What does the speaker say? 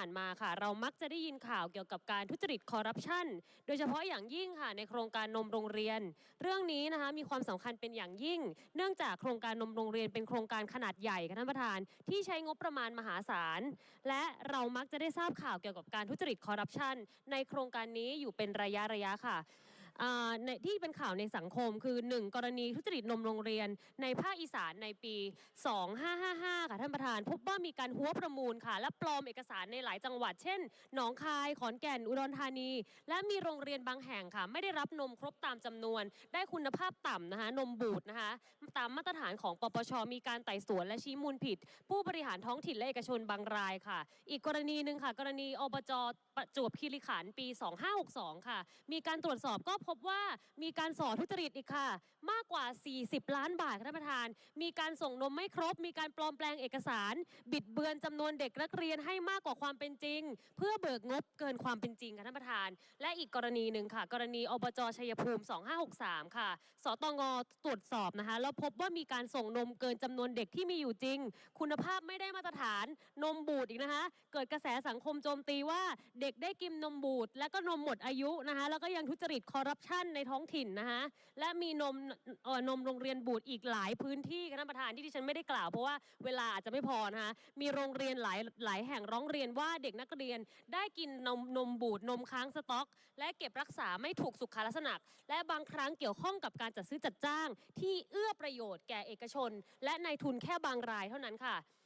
ผ่านมาค่ะ เรามักจะได้ยินข่าวเกี่ยวกับการทุจริตคอร์รัปชันโดยเฉพาะอย่างยิ่งค่ะในโครงการนมโรงเรียน เรื่องนี้นะคะมีความสำคัญเป็นอย่างยิ่ง เนื่องจากโครงการนมโรงเรียนเป็นโครงการขนาดใหญ่ค่ะท่านประธาน ที่ใช้งบประมาณมหาศาล และเรามักจะได้ทราบข่าวเกี่ยวกับการทุจริตคอร์รัปชันในโครงการนี้อยู่เป็นระยะระยะค่ะ ในที่เป็นข่าวในสังคมคือ 1 กรณีทุจริตนมโรงเรียน ในภาคอีสานในปี 2555 ค่ะท่านประธาน พบว่ามีการหัวประมูลค่ะ และปลอมเอกสารในหลายจังหวัด เช่น หนองคาย ขอนแก่น อุดรธานี และมีโรงเรียนบางแห่งค่ะ ไม่ได้รับนมครบตามจำนวน ได้คุณภาพต่ำนะคะ นมบูดนะคะ ตามมาตรฐานของปปชมีการไต่สวนและชี้มูลผิด ผู้บริหารท้องถิ่นและเอกชนบางรายค่ะ อีกกรณีหนึ่งค่ะ กรณีอบจประจวบคีรีขันธ์ปี 2562 ค่ะ มีการตรวจสอบก็พบว่ามีการสอทุจริตอีกค่ะ มากกว่า 40 ล้านบาทค่ะท่านประธาน มีการส่งนมไม่ครบ มีการปลอมแปลงเอกสาร บิดเบือนจำนวนเด็กนักเรียนให้มากกว่าความเป็นจริง เพื่อเบิกงบเกินความเป็นจริงค่ะท่านประธาน และอีกกรณีหนึ่งค่ะ กรณีอบจชัยภูมิ 2563 ค่ะ สตงตรวจสอบนะคะแล้วพบว่ามีการส่งนมเกินจำนวนเด็กที่มีอยู่จริง คุณภาพไม่ได้มาตรฐานนมบูดอีกนะคะ เกิดกระแสสังคมโจมตีว่าเด็กได้กินนมบูดและก็นมหมดอายุนะคะ แล้วก็ยังทุจริตคอร์รัปชันในท้องถิ่นนะคะและมีนมเออนมโรงเรียนบูดอีกหลายพื้นที่ค่ะท่านประธานที่ดิฉันไม่ได้กล่าวเพราะว่าเวลาอาจจะไม่พอนะคะมีโรงเรียนหลายหลายแห่งร้องเรียนว่าเด็กนักเรียนได้กินนมนมบูดนมค้างสต็อก และเก็บรักษาไม่ถูกสุขลักษณะ และบางครั้งเกี่ยวข้องกับการจัดซื้อจัดจ้าง ที่เอื้อประประโยชน์แก่เอกชน และนายทุนแค่บางรายเท่านั้นค่ะ